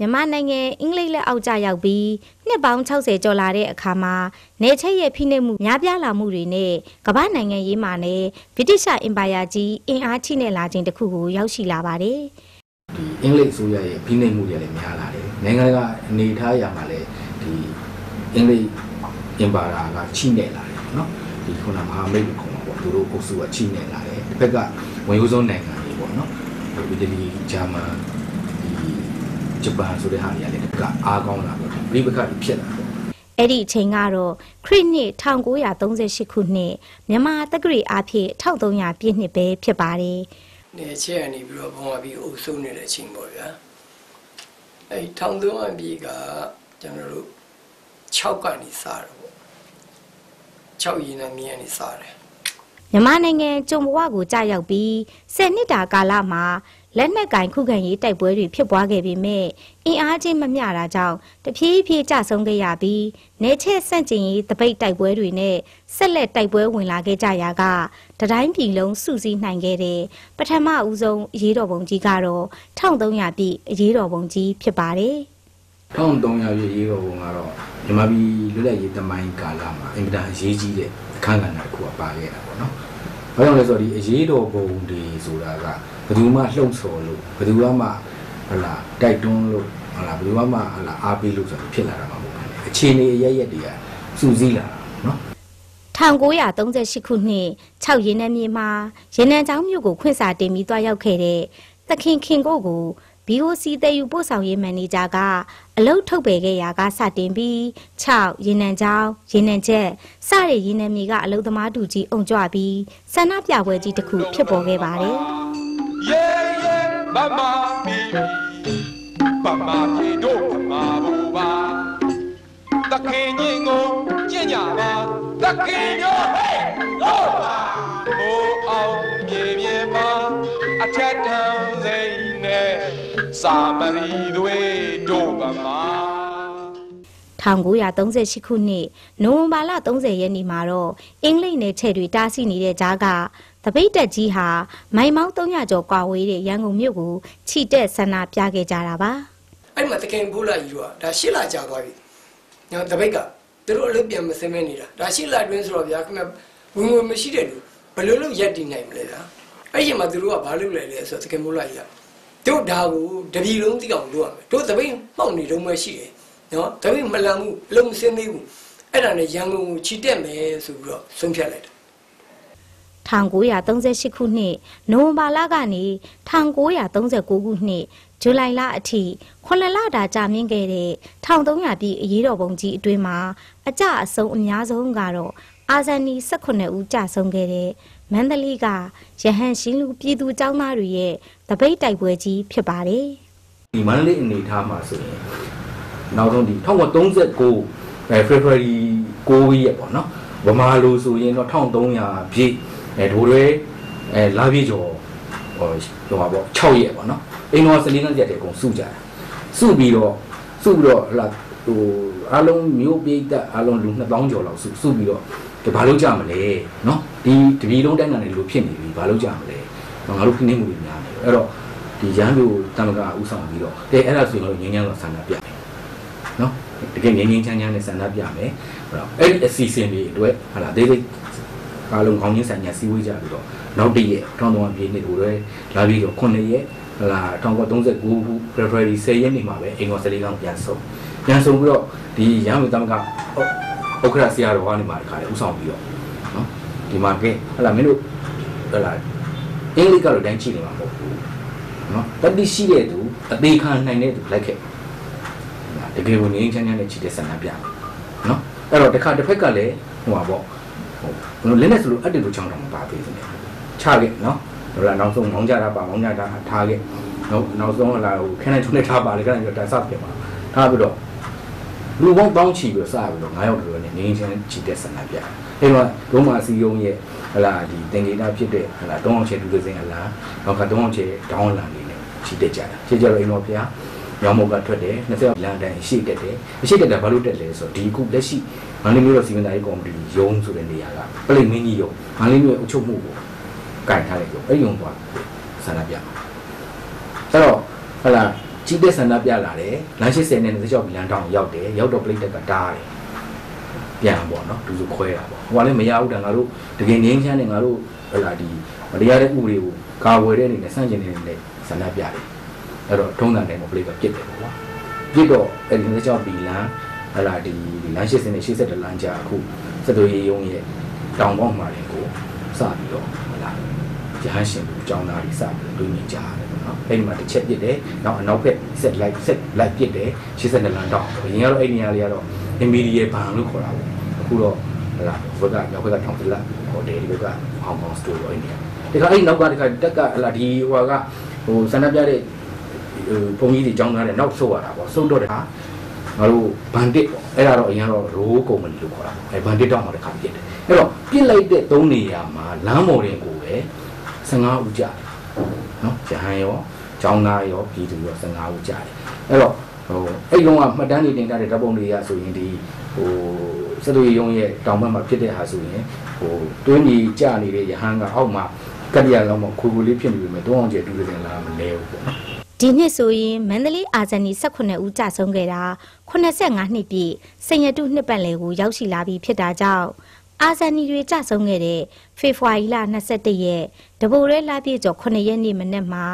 မြန်မာနိုင်ငံအင်္ဂလိပ်လက်အောက်ကျရောက်ပြီးနှစ်ပေါင်း60ကျော်လာတဲ့အခါမှာနေချက်ရဲ့ဖိနှိပ်မှုများပြားလာမှုတွေနဲ့ကမ္ဘာနိုင်ငံရေးမှာလည်းဗြိတိရှအင်ပါယာကြီးအင်အားချိနဲ့လာခြင်းတစ်ခုကိုရောက်ရှိလာပါတယ်။ဒီအင်္ဂလိပ်ဆိုရရဲ့ဖိနှိပ်မှုတွေလည်းများလာတယ်။နိုင်ငံကအနေထားရမှာလည်းဒီအင်္ဂလိပ်အင်ပါယာကချိနဲ့လာတယ်နော်။ဒီခုနမဟာမိတ်ကိုခေါ်မှာပေါ့သူတို့အုပ်စုကချိနဲ့လာတယ်။တစ်ဖက်ကဝင်ရိုးစုံနိုင်ငံတွေပေါ့နော်။ဗြိတိန်ဂျာမန် ဂျပန်ဆိုတဲ့ဟာတွေကလည်းတစ်ဖက်ကအားကောင်းလာတော့ပြိပခတွေဖြစ်လာတယ်။အဲ့ဒီအချိန်ကတော့ခရစ်နှစ်1938ခုနှစ်မြန်မာတက္ကရာအဖြစ်1300ပြည့်နှစ်ပဲဖြစ်ပါတယ်နေချက်ကနေပြီးတော့ဘုံဝပြီးအုပ်စုနေတဲ့အချိန်ပေါ့ဗျာအဲထောင်သွင်းအပြေကကျွန်တော်တို့6ကနေစတယ်ပေါ့6ရင်းနဲ့မြင်းကနေစတယ်။မြန်မာနိုင်ငံကျုံဘဝကိုကြာရောက်ပြီး10နှစ်တာကာလမှာ လက်နက်ကင်ခုခံရေးတိုက်ပွဲတွေဖြစ်ပွားခဲ့ပေမဲ့အင်အားချင်းမမျှတာကြောင့်တဖြည်းဖြည်းကျဆုံးခဲ့ရပြီးနေချက်ဆန့်ကျင်ရေးတပိတ်တိုက်ပွဲတွေနဲ့ဆက်လက်တိုက်ပွဲဝင်လာခဲ့ကြရာကတတိုင်းပြည်လုံးစုစည်းနိုင်ခဲ့တဲ့ပထမဦးဆုံးအရေးတော်ပုံကြီးကတော့1300ပြည့်အရေးတော်ပုံကြီးဖြစ်ပါတယ်။1300ရေရေးတော်ပုံကတော့မြန်မာပြည်လွတ်လပ်ရေးတမိုင်းကာလမှာအင်မတန်အရေးကြီးတဲ့အခန်းကဏ္ဍတစ်ခုကပါခဲ့တာပေါ့နော်။ ဘာကြောင့်လဲဆိုတော့ဒီအရေးတော်ပုံတွေဆိုတာကဘယ်သူမှလှုပ်ဆော်လို့ဘယ်သူမှဟလာတိုက်တွန်းလို့ဟလာဘယ်သူမှဟလာအားပေးလို့ဆိုတော့ဖြစ်လာတာမဟုတ်ဘူး။အခြေအနေအရရက်တွေကစူးစီးလာတာနော်1938ခုနှစ်6ရင်းနှမြေမှာရင်းနှံချောင်းမြို့ကိုခွင့်စာတင်ပြီးတွားရောက်ခဲ့တဲ့သခင်ခင်ကိုကို BOC တည်ယူပို့ဆောင်ရေးမန်နေဂျာက အလုတ်ထုတ်ပယ်ခဲ့ရာကစတင်ပြီး6ရင်းနှံချောင်းရင်းနှံချက်စတဲ့ရင်းနှံမြေကအလုတ်သမားတူကြီးအုံကြွပြီးဆန္ဒပြပွဲကြီးတစ်ခုဖြစ်ပေါ်ခဲ့ပါတယ် Yeah, yeah, mama, me. Mama, me, do, mama, ba. The king, go, Jenya, ba. The king, yo, hey, go, ba. Oh, Samari, the way, do, mama. 1938ခုနှစ်နိုဝင်ဘာလ30ရက်နေ့မှာတော့အင်္ဂလိပ်နယ်ချဲ့တွေတားဆီးနေတဲ့ကြားကတပိတ်တက်ကြီးဟာမိုင်မောင်း300ကျော်ကွာဝေးတဲ့ရန်ကုန်မြို့ကိုခြိတက်ဆန္ဒပြခဲ့ကြတာပါအဲ့ဒီမှာတခင်ဘိုးလာကြီးတော့ဒါရှစ်လကြာသွားပြီညောတပိတ်ကသူတို့အလုပ်ပြန်မစင်းမဲနေတာဒါရှစ်လတွင်းဆိုတော့ဗျာခင်ဗျဝင်ဝင်မရှိတဲ့လူဘယ်လိုလုပ်ရက်တည်နိုင်မလဲဗျာအဲ့ဒီမှာသူတို့ကဘာလုပ်လဲလဲဆိုတော့တခင်ဘိုးလာကြီးက တို့ဒါကိုတပြီလုံးသိအောင်လုပ်ရမယ်တို့တပိတ်မှောက်နေတော့မှရှိတယ်နော်တပိတ်မလန်ဘူးအလုံးမစင်းသေးဘူးအဲ့ဒါနဲ့ရန်ကုန်ကိုခြိတက်မယ်ဆိုပြီးတော့ဆုံးဖြတ်လိုက်တယ်1938ခုနှစ်နိုဝင်ဘာလကနေ1939ခုနှစ်ဇူလိုင်လအထိ9လတာကြာမြင့်ခဲ့တဲ့1300ပြည့်အရေးတော်ပုံကြီးအတွင်းမှာအကြအဆုံးအများဆုံးကတော့အာဇာနည်18ဦးကြာဆုံးခဲ့တဲ့ မန္တလေးကရဟန်ရှင်လူပြည်သူចောင်းသားတွေရဲ့တပိတ်တိုက်ပွဲကြီးဖြစ်ပါတယ်ဒီမန္တလေးအနေထားမှာဆိုရင်နောက်ဆုံးဒီ1939အဲ February 9ရက်ပေါ့နော်ဗမာလိုဆိုရင်တော့1300ပြည့်အဲဒိုရဲအဲလာပြည့်ကျော်ဟိုဟိုပါပေါ့6ရက်ပေါ့နော်အိမ်တော်14နှစ်ရက်တည်းအကုန်စုကြတာစုပြီးတော့စုပြီးတော့ဟလာဟိုအားလုံးမျိုးပြိတ်သက်အားလုံးလူ2000ကျော်လောက်စုစုပြီးတော့ ဒီဘာလို့ကြမလဲနော်ဒီတပြည်လုံးတိုင်းနိုင်ငံတွေလိုဖြစ်နေပြီဘာလို့ကြမလဲငါတို့ခင်းနေမှုတွေများနေတယ်အဲ့တော့ဒီရန်သူတမကဥဆောင်ပြီးတော့တဲ့အဲ့ဒါဆိုရင်တော့ငင်းငင်းတော့ဆန္ဒပြမယ်နော်တကယ်ငင်းငင်းချမ်းချမ်းနဲ့ဆန္ဒပြမယ်ဟောအဲ့ဒီအစီအစဉ်တွေအတွက်ဟာလာဒေးဒေးကာလုံးကောင်းချင်းဆိုင်ညာစီဝေးကြပြီးတော့နောက်တစ်ရက်တောင်းတောင်းပြည့်နေတို့လည်းလာပြီးတော့9ရက်ဟလာ1939ခု February 10ရက်နေ့မှာပဲအင်္ဂါ14ကောင်ပြန်ဆုံးပြန်ဆုံးပြီးတော့ဒီရန်သူတမက ဥက္ကရာဆရာတော်ကနေမှာခါလေဥဆောင်ပြီးတော့နော်ဒီမှာကဲဟလာမင်းတို့ဟလာအင်္ဂလိပ်ကတော့တိုင်းကြည့်နေမှာမဟုတ်ဘူးနော်တတိရှိတဲ့သူအသေးခံနိုင်တဲ့သူလိုက်ခဲ့တကယ်ကိုငင်းချမ်းချမ်းနဲ့ချစ်တဲ့ဆန္ဒပြနော်အဲ့တော့တစ်ခါတစ်ဖက်ကလည်းဟိုပါပေါ့ဟိုလက်နဲ့ဆိုလို့အတ္တတို့ချောင်းတော့မပါသေးဘူးねချခဲ့နော်ဟိုလာနောက်ဆုံးမောင်းကြတာပါမောင်းကြတာထားခဲ့နောက်နောက်ဆုံးဟလာဟိုခင်းနေထုံးနေထားပါလေခဏပြီးတော့တန်ဆပ်ပြန်ပါထားပြီးတော့ လူပေါင်းတောင်းချီပြီးတော့စပြီးတော့9ယောက်တော်နဲ့ငင်းချမ်းချစ်တဲ့ဆန္ဒပြအဲ့တော့ဒုံမာစီယုံရဲ့ဟလာဒီတင်ကြီးတာဖြစ်တဲ့ဟလာ၃အောင်ချေတူတဲ့စင်ဟလာနောက်က၃အောင်ချေဒေါင်းလာနေတယ်ချစ်တဲ့ကြတာချစ်ကြတော့အိမ်တော်ဖျားညောင်မုတ်ကထွက်တယ်20လန်တန်ရှိတက်တယ်အရှိတက်တာဘာလို့တက်လဲဆိုတော့ဒီခုလက်ရှိမန္တလေးမြို့တော်စီမံသားရေးကော်မတီရုံးဆိုတဲ့နေရာကပလိမင်းကြီးရုံးမန္တလေးမြို့ရဲ့အုပ်ချုပ်မှုကိုကင်ထားတဲ့ရုံးအဲ့ဒီရုံးသွားဆန္ဒပြအဲ့တော့ဟလာ ကြီးတဲ့ဆန္ဒပြလာတယ်လမ်း80နဲ့26ဘီလန်တောင်ရောက်တယ်ရောက်တော့ပလိတ်တက်ကတားတယ်ပြန်ပေါ့နော်သူဆိုခွဲတာပေါ့ဟိုကလည်းမရဘူးတန်ငါတို့တကယ်ငင်းချမ်းနေငါတို့ဟလာဒီမတရားတဲ့ဥပဒေကိုကာဝယ်တဲ့အနေနဲ့စန့်ကျင်နေတဲ့ဆန္ဒပြတယ်အဲ့တော့ထုံးစံတိုင်းမှာပလိတ်ကပြစ်တယ်ပေါ့ကွာပြစ်တော့အဲ့ဒီ26ဘီလန်ဟလာဒီလမ်း80နဲ့82လမ်းကြာအခုစက်တော်ရေးရုံးရဲ့တောင်ပေါက်မှာလည်းကိုစပြီးတော့ဟလာရဟန်းရှင်လူအကြောင်းသားတွေစပြီးတွေးမြင်ကြရတယ်ပေါ့ နော်အဲ့ဒီမှာတစ်ချက်ပြစ်တယ်နောက်အနောက်ဘက်ဆက်လိုက်ဆက်လိုက်ပြစ်တယ်82လမ်းတောင်အရင်ကတော့အဲ့ဒီနေရာလေးကတော့ immediate ban လို့ခေါ်တာပေါ့အခုတော့ဟလာဘက်ကရောက်ဘက်ကထောင်တလက်ဟိုတယ်ဒီဘက်ကဟောင်ကောင်စတိုးတော့အိန္ဒိယဒီကအဲ့နောက်ကဒီကတက်ကဟလာဒီဟိုကဟိုစန္ဒပြတဲ့ဟိုဘုံကြီးတွေကြောင်းထားတဲ့နောက်ဆုတ်ရတာပေါ့ဆုတ်တော့တဲ့ဟာငါတို့ဘန်တစ်ပေါ့အဲ့ဒါတော့အရင်ကတော့ရိုးကုမ္ပဏီလို့ခေါ်တာပေါ့အဲဘန်တစ်တော့မှတစ်ခါပြစ်တယ်အဲ့တော့ပြစ်လိုက်တဲ့သုံးနေရာမှာလမ်းမော်တင်ကိုပဲ15ဦးကြာတယ် နော်ရဟန်းရောကျောင်းသားရောပြည်သူရော15ဦးကြာတယ်အဲ့တော့ဟိုအဲ့လုံးကမှတ်တမ်းတွေတင်ထားတဲ့ဓာတ်ပုံတွေရဆိုရင်ဒီဟိုစက်သူရုံးရဲ့တောင်ဘက်မှာဖြစ်တဲ့ဟာဆိုရင်ဟိုတွင်းကြီးကြာနေတဲ့ရဟန်းကအောက်မှာကတ္တရာလုံးမှာခူခူလေးဖြစ်နေပြီမဲ့တော့အောင်ကျတူးတယ်လားမလဲဘူးပေါ့နော်ဒီနှစ်ဆိုရင်မန္တလေးအာဇာနည်18ဦးကြာဆုံးခဲ့တာ85နှစ်ပြည့်စင်ရတုနှစ်ပတ်လည်ကိုရောက်ရှိလာပြီဖြစ်တာကြောင့် အာဇာနည်တွေကြာဆုံးခဲ့တဲ့ဖေဖော်ဝါရီလ21ရက်တဘိုရဲလပြည့်ကျော်9ရက်နေ့မနေ့မှာ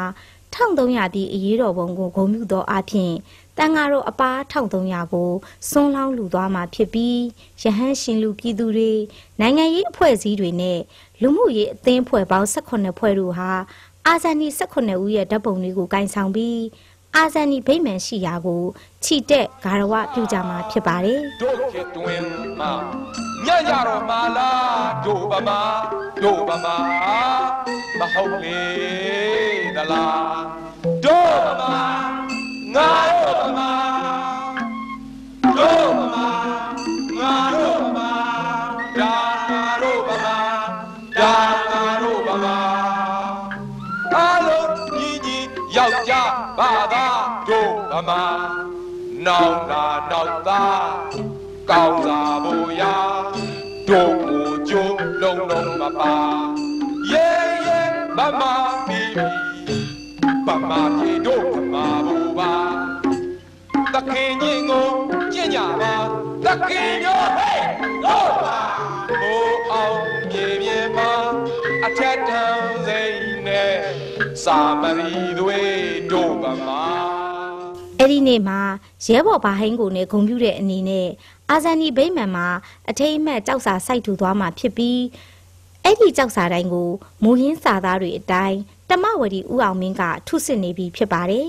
1300ပြည်အရေးတော်ပုံကိုဂုဏ်ပြုသောအဖြစ်တန်ဃာတော်အပါ1300ကိုစွန်းလောင်းလူသွားမှာဖြစ်ပြီးရဟန်းရှင်လူပြည်သူတွေနိုင်ငံရေးအဖွဲ့အစည်းတွေနဲ့လူမှုရေးအသင်းအဖွဲ့ပေါင်း18ဖွဲ့တို့ဟာအာဇာနည်18ဦးရဲ့ဓာတ်ပုံတွေကိုကင်ဆောင်ပြီး အာဇာနည်ဗိမာန်ရှိရာကိုခြိတက်ဂါရဝပြုကြမှာဖြစ်ပါတယ်တို့ခေတ်တွင်မှာညံ့ကြတော့မာလာတို့ဗမာတို့ဗမာမဟုတ်လေသလားတို့ဗမာငါတို့ဗမာ ယောက်ျားဘာသာတို့ဗမာနောင်လာနောက်သားကောင်းစားဖို့ရာတို့ကိုကြိုးလုံးလုံးမပါရဲရဲမမမီပမပြေတို့ဗမာဘူပါတခင်ကြီးကိုကြင်ကြပါတခင်ရောဟဲ့တို့ပါဘိုးအောင် စာမရီတွေတို့ဗမာအဲ့ဒီနေ့မှာရဲဘော်ဘာဟိန်းကိုနဲ့ဂုံပြူတဲ့အနေနဲ့အာဇာနည်ဗိမာန်မှာအထိတ်အမှတ်ကြောက်စာစိုက်ထူသွားမှာဖြစ်ပြီးအဲ့ဒီကြောက်စာတိုင်းကိုမူရင်းစာသားတွေအတိုင်းတမဝတီဦးအောင်မင်းကထုစစ်နေပြီဖြစ်ပါတယ်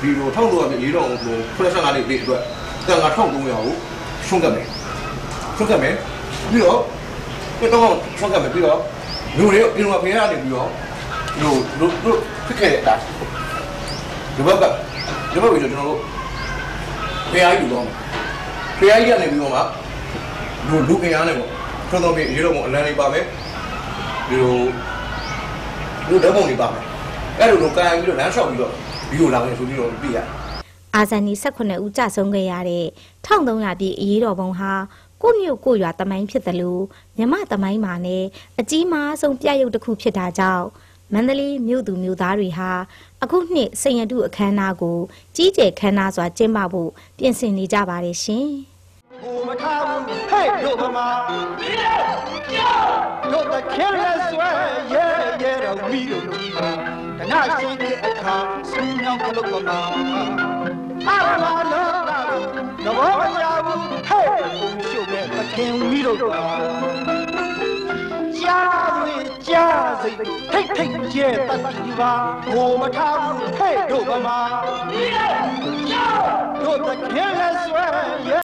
ဒီလိုထောက်လို့ရရေးတော့ဟို85လေးလေးအတွက်တန်ငါ1300ကိုရှုံးကပ်မယ်ရှုံးကပ်မယ်ပြီးတော့ပြတော့ရှုံးကပ်မယ်ပြီးတော့လူတွေဒီလိုဖေးရနေပြီးတော့ လူလူလူဖြစ်ခဲ့တာဒီဘက်ကဒီဘက်ပြီးတော့ကျွန်တော်တို့ဖေးရယူတော့ဖေးရကြီးကနေပြီးတော့မှလူလူခင်ရနေပေါ့ထွန်းတော်ပြေရေးတော့မအလန်းလေးပါမယ်ဒီလိုလူဓာတ်ပုံတွေပါမယ်အဲ့လိုလိုကန်ပြီးတော့လမ်းလျှောက်ပြီးတော့ဒီလိုလာဝင်ဆိုပြီးတော့ပြရအာဇာနည်18ဦးကြာဆုံးခဲ့ရတဲ့1300ပြည့်အရေးတော်ပုံဟာကိုမြို့ကိုရွာတမိုင်းဖြစ်တယ်လို့မြမတမိုင်းမှာနဲ့အကြီးမားဆုံးပြရုပ်တစ်ခုဖြစ်တာကြောင့် မန္တလေးမြို့သူမြို့သားတွေဟာအခုနှစ်စိန်ရတုအခမ်းအနားကို ကြီးကျယ်ခမ်းနားစွာကျင်းပဖို့ပြင်ဆင်နေကြပါတယ်ရှင်။ကိုမထားဘူးဟဲ့တို့ဗမာတို့တခင်လက်ဆွဲရဲရဲတော့မိတို့ကြီးပါတနာရှိတဲ့အခါဆင်းမြောင်းကလုတ်ဗမာအားလာလို့တာသဘောမကျဘူးဟဲ့ဘုံရှုပ်တဲ့တခင်ဝီတို့ပါကြား ကြားစိတ်ထိတ်ထိတ်ကျဲတတ်ဒီပါကိုမထားဘူးဟဲ့တို့